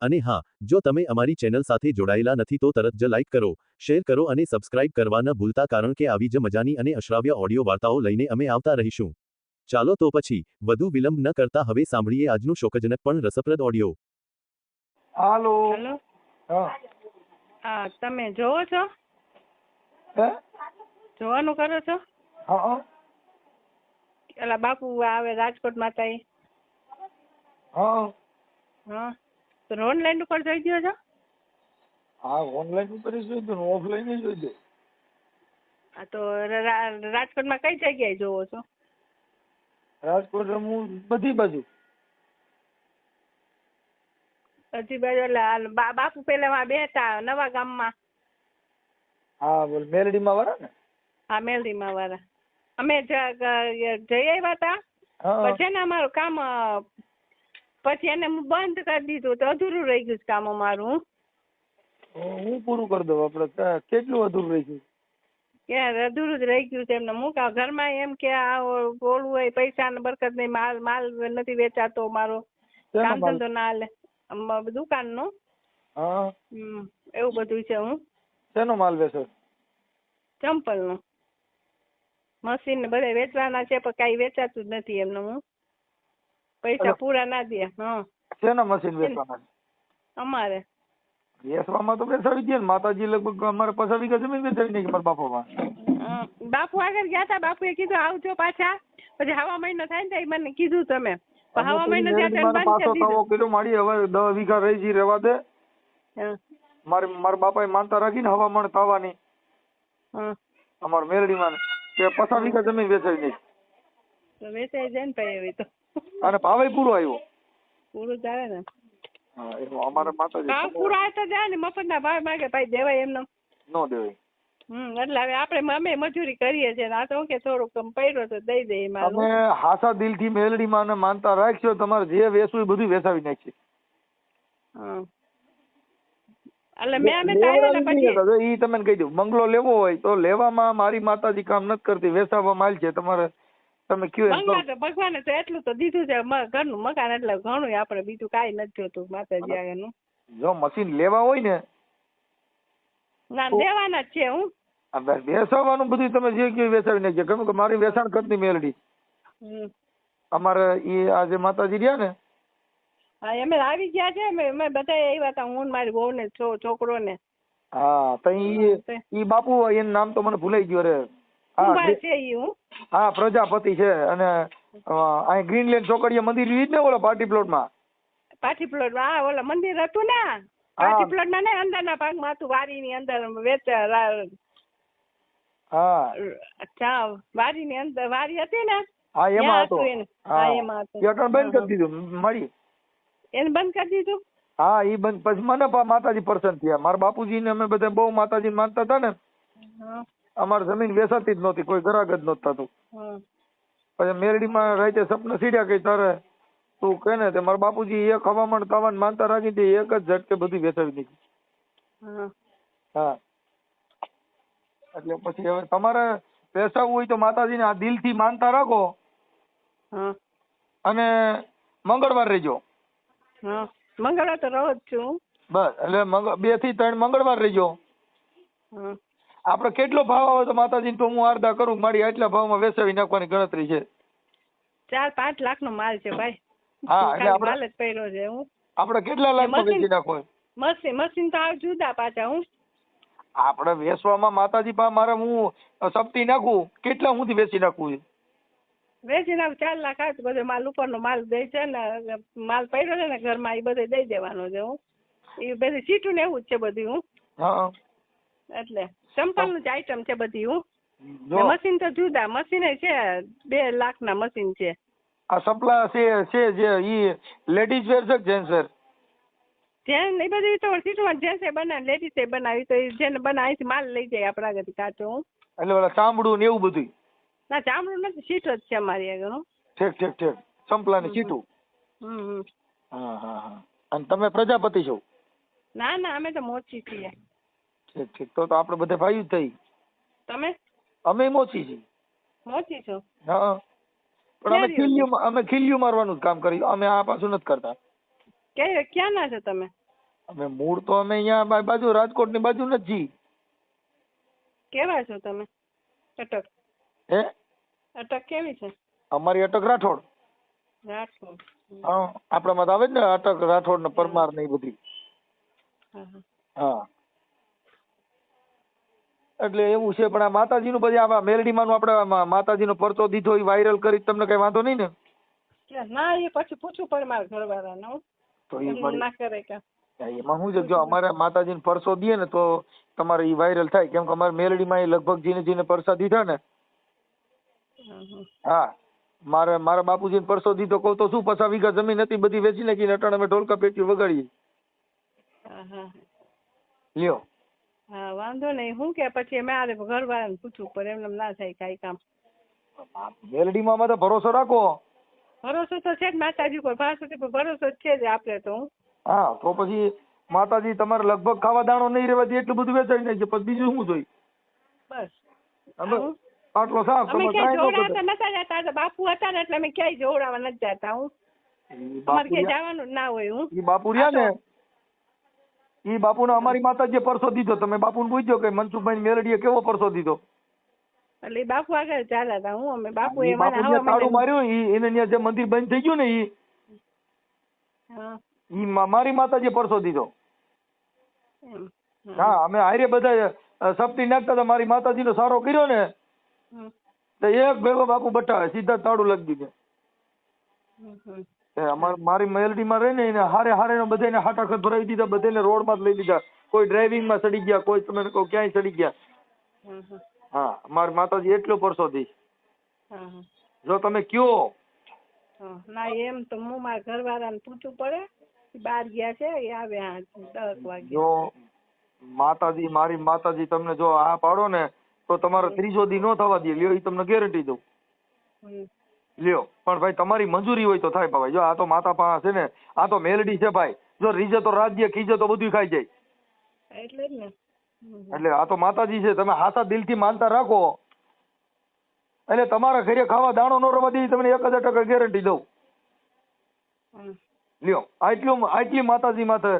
અને હા જો તમે અમારી ચેનલ સાથે જોડાયેલા નથી તો તરત જ લાઈક કરો શેર કરો અને સબસ્ક્રાઇબ કરવા ન ભૂલતા કારણ કે આવી જ મજાની અને અશ્રાવ્ય ઓડિયો વાર્તાઓ લઈને અમે આવતા રહીશું. ચાલો તો પછી વધુ વિલંબ ન કરતા હવે સાંભળીએ આજનું શોકજનક પણ રસપ્રદ ઓડિયો. હાલો. હા. તમે જોવો છો? જોવાનું કરો છો? હા હા. બાપુ આવે રાજકોટમાં હા. હા. તો ઓનલાઈન ઉપર જોઈ ગયો છો? હા ઓનલાઈન ઉપર જોઈ દો ઓફલાઈન જોઈ દો હા તો રાજકોટમાં કઈ જગ્યાએ જોવો છો? રાજકોટ હું બધી બાજુ. બધી બાજુ એટલે બાપુ પેલા બેઠા નવા ગામમાં. હા બોલ મેલડીમાં વાળા ને? હા મેલડીમાં વાળા. અમે જ- જઈ આવ્યા હતા પછી ને અમારું કામ પછી એને બંધ કરી દીધું તો અધૂરું રહી ગયું કામ અમારું. હું પૂરું કરી દઉં આપણે. કેટલું અધૂરું રહી ગયું? કે અધૂરું જ રહી ગયું છે એમને. હું ઘરમાં એમ કે આ ઓળું હોય પૈસા ને બરકત નહીં માલ માલ નથી વેચાતો મારો કામ ધંધો ના હાલે. દુકાનનું એવું બધું છે હું. શેનો માલ વેચો? ચંપલનું મશીન ને બધા વેચવાના છે પણ કઈ વેચાતું જ નથી એમને હું. પૈસા પૂરા ના દે હા. શેના મશીન વેચવાના? અમારે. વેચવામાં તો વેચાવી દે માતાજી લગભગ અમારે પચાસ વીઘા જમીન વેચાવી નાખી મારા બાપોમાં. બાપુ આગળ ગયા હતા બાપુએ કીધું આવજો પાછા. પછી હવા મહિનો થાય ને મને કીધું તમે. હવા મહિનો ત્યાં પાછો કરી કીધું મારી હવે દસ વીઘા રહી જી રહેવા દે. મારે મારા બાપાએ માનતા રાખીને હવામાન તાવાની. હા. અમાર મેરડીમાં તે પચાસ વીઘા જમીન વેચાવી નાખી. વેચાઈ જાય ને ભાઈ એવી તો. અને ભાવે પૂરો આવ્યો. પૂરું ચાલે ને. હા એનો અમારે માતાજી ભાવ પૂરા તો જાય ને મફત ભાવ માંગે ભાઈ દેવાય એમને. નો દેવાય. હમ એટલે હવે આપણે અમે મજૂરી કરીએ છીએ આ તો કે થોડુંક પડ્યો તો દઈ દઈએ તમે મારું હાસા દિલથી મેલડીમાં માનતા રાખશો તમારે જે વેસવું એ બધું વેસાવી નાખશે હા એટલે મેં અમે પછી. ઈ તમને કહી દઉં બંગલો લેવો હોય તો લેવામાં મારી માતાજી કામ નથી કરતી વેસાવા માલ છે તમારે તમે કયો ભગવાને તો એટલું તો દીધું છે ઘરનું મકાન એટલે ઘણું આપણે બીજું કાંઈ નથી જોતું માતાજી આગળનું જો મશીન લેવા હોય ને ના દેવાના જ છે હું. આ વે- બધું તમે જે કયો એ વેચાવી નાખજો. કેમ કે મારી વેચાણ કરતી મેલડી. અમારે એ આ જે માતાજી રહ્યા ને હા એમ આવી ગયા છે અમે અમે બધા આવ્યા હતા હું મારી વહુ ને છોકરો ને હા તો ઈ બાપુ એનું નામ તો મને ભૂલાઈ ગયું રે હા પ્રજાપતિ છે. અને અહીં ગ્રીનલેન્ડ ચોકડીએ મંદિર ઈ ને ઓલા પાર્ટી પ્લોટમાં પાર્ટી પ્લોટ હા ઓલા મંદિર હતું ને પાર્ટી પ્લોટ ના ને અંદરના ભાગમાં હતું વારી ની અંદર વેચ હા. અચ્છા વારી ની અંદર વારી હતી ને? હા એમાં હતો. હા, એમાં હતું. એ બંધ કરી દીધું મળી. એને બંધ કરી દીધું? હા ઈ બંધ. પછી મને માતાજી પ્રસન્ન થયા. મારા બાપુજી ને અમે બધા બહુ માતાજી માનતા હતા ને. અમારે જમીન વેચાતી જ નહોતી કોઈ ગ્રાહક જ નહોતું થતું પછી મેરડીમાં રાતે સપના સીડ્યા કે તારે તું કહે ને તે મારા બાપુજી એક હવામાન તાવાન માનતા રાખી દે એક જ ઝટકે બધી વેચાવી દીધી. હા. હા. એટલે પછી હવે તમારે વેચાવવું હોય તો માતાજીને આ દિલથી માનતા રાખો. હા. અને મંગળવાર રહેજો. હા. મંગળવાર તો રહો જ છું. બસ એટલે બેથી ત્રણ મંગળવાર રહેજો. હા. આપણે કેટલો ભાવ આવે તો માતાજીને તો હું અડધા કરું મારી આટલા ભાવમાં વેચાવી નાખવાની ગણતરી છે? ચાર પાંચ લાખ નો માલ છે ભાઈ. હા, એટલે આપણે- માલ જ પહેર્યો છે હું. આપણે કેટલા લાખમાં વેચી નાખો મશીન મશીન તો આવ જુદા પાછા હું. આપણે વેચવામાં માતાજી પા મારે હું સપ્તી નાખું? કેટલા હુંથી વેચી નાખું છે વેચી નાખ ચાર લાખ આવે બધો માલ ઉપરનો માલ દે છે ને માલ પડ્યો છે ને ઘરમાં એ બધે દઈ દેવાનો છે હું. એ બધી સીટું ને એવું જ છે બધી હું. હા. એટલે. ચંપલનું જ આઈટમ છે બધી હું. મશીન તો જુદા મશીન છે બે લાખ ના મશીન છે. આ સપ્લા છે છે જે ઈ લેડીઝ વેર છે જેન્ટ્સ વેર જેન એ બધી તો સીટમાં જેન્સે બનાવી એ બનાવી તો એ જેને બનાવી માલ લઈ જાય આપણા આગળથી કાચો એટલે ઓલા ચામડું ને એવું બધું ના ચામડું નથી સીટ જ છે અમારી આગળ. ઠીક ઠીક ઠીક. સંપલાની હમ હમ. હા હા હા. અને તમે પ્રજાપતિ છો? ના ના અમે તો મોચી છીએ. ઠીક ઠીક. તો તો આપણે બધે ભાઈ થઈ. તમે? અમે મોચી છીએ. મોચી છો? હા. પણ અમે ક્યાં ખીલ્યું અમે ખીલ્યું મારવાનું જ કામ કર્યું. અમે આ પાછું નથી કરતા. કે ક્યાં ના છો તમે? અમે મૂળ તો અમે અહીંયા બાજુ રાજકોટની બાજુ નથી કેવા છો તમે? અટક. હે? અટક કેવી છે? અમારી અટક રાઠોડ. રાઠોડ. હા. આપણામાં તો આવે જ ને અટક રાઠોડ ને પરમાર ને એ બધી. હા. એટલે એવું છે પણ આ માતાજીનું પછી આ મેલડીમાંનું આપણે માતાજીનો પરચો દીધો એ વાયરલ કરી તમને કઈ વાંધો નહીં ને? ના એ પછી પૂછું પણ મારા ઘરવાળાને તો એ એમ ના કરે કે. એમાં શું છે જો અમારે માતાજીને પરસો દઈએ ને તો તમારે એ વાયરલ થાય. કેમ કે અમારે મેલડીમાં એ લગભગ જીને જીને પરસા દીધા ને. હા મારે મારા બાપુજીને પરસો દીધો કહું તો શું પચાસ વીઘા જમીન હતી બધી વેચી નાખીને અટાણે અમે ઢોલકા પેટી વગાડીએ. હા હા. લ્યો. હા વાંધો નહીં. હું કે પછી મારે ઘરવાળાને પૂછવું પડે એમને એમ ના થાય કાંઈ કામ. મેલડીમાં અમે તો ભરોસો રાખો. ભરોસો તો છે જ માતાજી પર ભરોસો ભરોસો છે જ આપણે તો હા. તો પછી માતાજી તમારે લગભગ ખાવા દાણો નહીં રહેવા દે એટલું બધું વેચાઈ નાખે પછી બીજું શું જોઈ બસ. અમે આટલો સાફ અમે તમે ક્યાંય જોડાતા નતા જતા બાપુ હતા ને એટલે અમે ક્યાંય જોડાવા નથી જતા હું. અમારે ક્યાંય જવાનું જ ના હોય હું. બાપુ રહ્યા ને? ઈ બાપુને અમારી માતાજીએ પરસો દીધો. તમે બાપુને પૂછજો કે મનસુખભાઈ મેલડીએ કેવો પરસો દીધો? એટલે બાપુ આગળ ચાલ્યા હતા હું અમે બાપુ એ મને તાળું માર્યું ઈ એને ત્યાં જે મંદિર બંધ થઈ ગયું ને ઈ ઈ મારી માતાજીએ પરસો દીધો. હા. અમે હારે બધા સપટી નાખતા હતા. મારી માતાજીનો સારો કર્યો ને તો એક ભેગો બાપુ બટાવે સીધા તાળું લખી દીધે. એ મારી મેલડીમાં રહીને એને હારે હારે ને બધાને હાટાખત ભરાવી દીધા બધાને રોડમાં જ લઈ લીધા. કોઈ ડ્રાઇવિંગમાં સડી ગયા કોઈ તમે કહો ક્યાંય ચડી ગયા. હા મારી માતાજી એટલો પરસો દી. જો તમે કયો. ના એમ તો હું મારા ઘરવાળાને પૂછવું પડે બહાર ગયા છે એ આવે દસ વાગે. જો માતાજી મારી માતાજી તમને જો આ પાડો ને તો તમારો ત્રીજો દી નો થવા દે લ્યો એ તમને ગેરંટી દઉં. લ્યો પણ ભાઈ તમારી મંજૂરી હોય તો થાય ભાઈ. જો આ તો માતા પાસે છે ને આ તો મેલડી છે ભાઈ. જો રીજે તો રાજ્ય કીજે તો બધું ખાઈ જાય. એટલે જ ને. એટલે આ તો માતાજી છે તમે હાથા દિલથી માનતા રાખો. એટલે તમારા ઘરે ખાવા દાણો ન રવા દે તમને એક હજાર ટકા ગેરંટી દઉં. લ્યો આટલું આટલી માતાજી માથે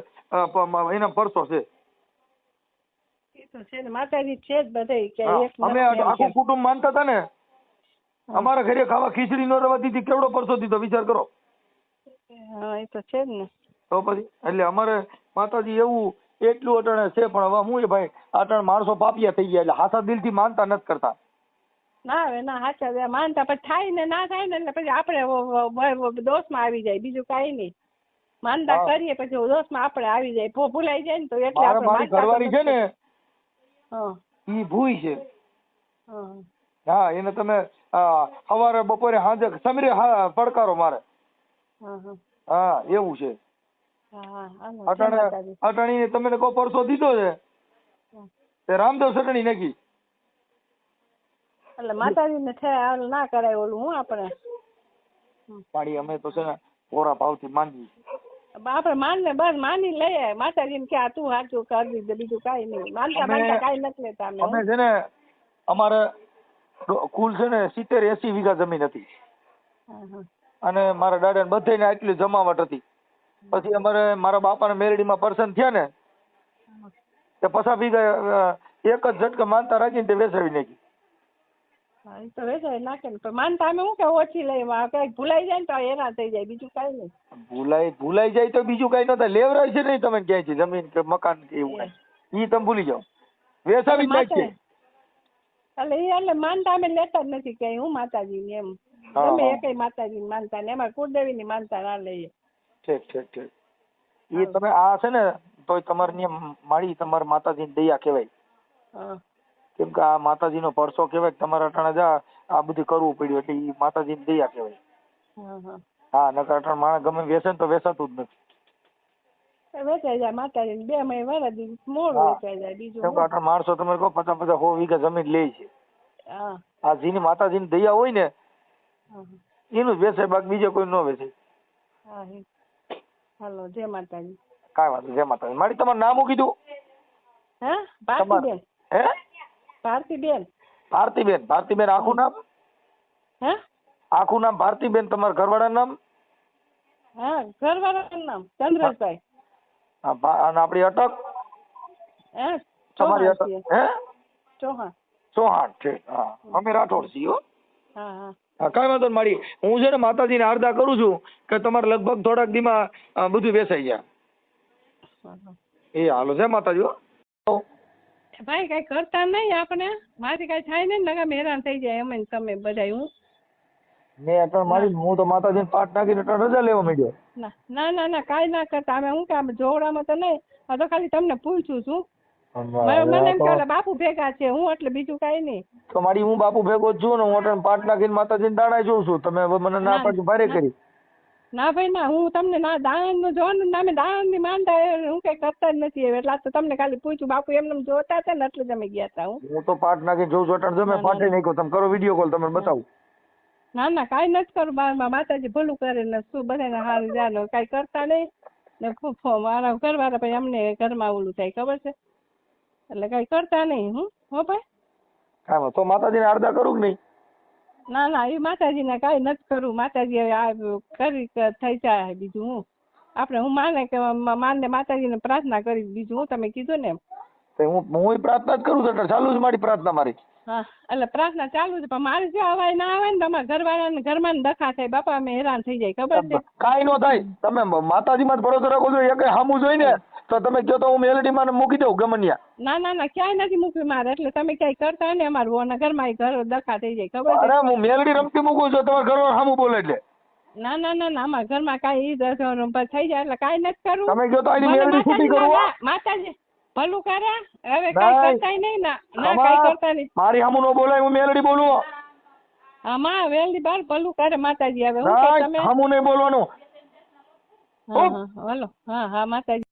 એના પરસો છે. માતાજી જ બધે અમે આખું કુટુંબ માનતા હતા ને. અમારા ઘરે ખાવા ખીચડી નો રવા દીધી કેવડો પરસો દીધો વિચાર કરો. હા એ તો છે જ ને. તો પછી એટલે અમારે માતાજી એવું એટલું અટાણે છે પણ હવે હું છે ભાઈ અટાણે માણસો પાપિયા થઈ ગયા એટલે હાસા દિલથી માનતા નથી કરતા. ના હવે ના હાચા. માનતા પછી થાય ને ના થાય ને એટલે પછી આપણે દોષમાં આવી જાય બીજું કાંઈ નહીં. માનતા કરીએ પછી દોષમાં આપણે આવી જાય. ભૂલાઈ જાય ને તો એટલે આપણે મારી ઘરવાળી છે ને હા. ઈ ભૂઈ છે. હા એને તમે સવારે બપોરે સાંજે સમીરે પડકારો મારે. હા હા. હા એવું છે. અટાણી હા છે માતાજી. તમે કહો પરસો દીધો છે? તે રામદેવ સટણી નાખી. એટલે માતાજીને છે હાલ ના કરાય ઓલું હું આપણે? પાડી અમે તો છે ને કોરા ભાવથી માંગી આપણે માન ને બસ માની લઈએ. માતાજી કે આ તું સાચું કરી બીજું કઈ નહીં. માનતા માનતા કઈ નથી લેતા અમે છે ને અમારે કુલ છે ને સિત્તેર એસી વીઘા જમીન હતી. અને મારા દાદા ને બધાને આટલી જમાવટ હતી. પછી અમારે મારા બાપાને મેરડીમાં પર્સન થયા ને તે પસા વીઘા એક જ ઝટકે માનતા રાખીને તે વેચાવી નાખી. તો વેચાય નાખે ને. માનતા અમે શું કે ઓછી લઈએ માં ભૂલાઈ જાય ને તો એના થઈ જાય બીજું કાંઈ નહીં. ભૂલાઈ ભૂલાઈ જાય તો બીજું કઈ ન થાય. લેવરાય છે નહીં તમે ક્યાંયથી જમીન કે મકાન કે એવું કઈ. ઈ તમે ભૂલી જાઓ. વેચાવી નાખીએ. એટલે એ એટલે માનતા અમે લેતા જ નથી કઈ હું માતાજીની એમ. અમે માતાજી એકેય માતાજીની માનતા ને એમાં કુળદેવીની માનતા ના લઈએ. ઠીક ઠીક ઠીક. એ તમે આ છે ને તોય તમારે માળી તમારા માતાજીની દયા કહેવાય. કેમ કે આ માતાજીનો પરસો કહેવાય તમારા અટાણે જા આ બધું કરવું પડ્યું એટલે એ માતાજીની દયા કહેવાય. હા નકર અટાણે માણસ ગમે વેસન તો વેસાતું જ નથી. વેચાઈ જાય માતાજી બે મહિને વરદી મોડું હા. વેચાઈ જાય બીજું કેમ કે હું. માણસો તમે કહો પચાસ પચાસ સો વીઘા જમીન લે છે. હા. આ જેની માતાજીની દયા હોય ને એનું જ વેચાય બાકી બીજે કોઈ ન વેચે હા હાલો જય માતાજી. કાંઈ વાંધો જય માતાજી. મારી તમારું નામ કીધું? હે? ભારતીબેન હે? ભારતીબેન ભારતીબેન ભારતીબેન આખું નામ? હે? આખું નામ ભારતીબેન તમારા ઘરવાળાનું નામ? હા ઘરવાળાનું નામ. ચંદ્રેશભાઈ. હા, ભા- અને આપણી અટક? હે? તમારી અટક હે? ચૌહાણ. ચૌહાણ છે હા. અમે રાઠોડ છીએ હો. હા હા. હા કાંઈ વાંધો મારી હું છે ને માતાજીને આરદા કરું છું કે તમારે લગભગ થોડાક દીમાં બધું બેસાઈ જાય. એ હાલો છે માતાજી હો. ભાઈ કઈ કરતા નહીં આપણે. મારી કઈ થાય નહીં લગા હેરાન થઈ જાય અમે તમે બધા હું મેં અટણ મારી હું તો માતાજીને પાઠ નાખીને અટણ રજા લેવા માંડ્યો. ના ના ના ના ના કરતા. અમે હું કે આમ જોવડામાં તો નહીં. આ તો ખાલી તમને પૂછું છું. મને મને એમ કે બાપુ ભેગા છે હું એટલે બીજું કાંઈ નહીં. તો મારી હું બાપુ ભેગો છું ને હું અટણ પાઠ નાખીને માતાજીને દાણા જોઉં છું. તમે મને ના ના, પાડી ભારે કરી. ના ભાઈ ના હું તમને ના દાનનું જોવાનું નામે દાનની માનતા હું કઈ કરતા જ નથી એટલે તો તમને ખાલી પૂછ્યું બાપુ એમને એમ જોતા હતા ને એટલે તમે ગયા હતા હું. હું તો પાઠ નાખી જોઉં છું. અટણ જો મેં પાઠે નહીં તમે કરો વીડિયો કોલ તમને બતાવું. ના ના કાંઈ નથી કરું મા- મા- માતાજી ભલું કરે ને શું બધાને હારું જાનો કાંઈ કરતા નહીં. ને મારા ઘરવાળા ભાઈ અમને ઘરમાં ઓલું થાય ખબર છે? એટલે કાંઈ કરતા નહીં હું હો ભાઈ? વાંધો. તો માતાજીને આરદા કરું કે નહીં? ના ના એ માતાજીને કાંઈ નથી કરું. માતાજી હવે આ કરી થઈ જાય બીજું હું. આપણે હું માને કે માને માતાજી માતાજીને પ્રાર્થના કરી બીજું હું તમે કીધું ને એમ. હું હું પ્રાર્થના જ કરું છું ચાલુ જ મારી પ્રાર્થના મારી. હા એટલે પ્રાર્થના ચાલુ છે પણ મારે જો અવાય ના આવે ને તમારા ઘરવાળાને ઘરમાં ને દખા થાય બાપા અમે હેરાન થઈ જાય ખબર છે? કાંઈ નો થાય. તમે માતાજી માં ભરોસો રાખો છો એક સામું જોઈને તો તમે કહો તો હું મેલડી માં મૂકી દઉં ગમનિયા. ના ના ના ક્યાંય નથી મૂકી મારે એટલે તમે ક્યાંય કરતા હોય ને અમારું વોના ઘરમાં ઘર દખા થઈ જાય ખબર છે? અરે હું મેલડી રમતી મૂકું છું તમારા ઘરવાળા સામું બોલે એટલે. ના ના ના ના અમારા ઘરમાં કાંઈ ઈ થઈ જાય એટલે કાંઈ નથી કરવું. તમે કહો તો આની મેલડી છૂટી કરો માતાજી ભલું કરે? હવે કઈ કરતા નહીં ના. ના કઈ કરતા નહીં. મારી સામું નો બોલાય હું મેલડી બોલું. આમાં વેલડી બાર ભલું કરે માતાજી. હવે હું તમે? સામું નહીં બોલવાનું. હા હા હાલો. હા હા માતાજી.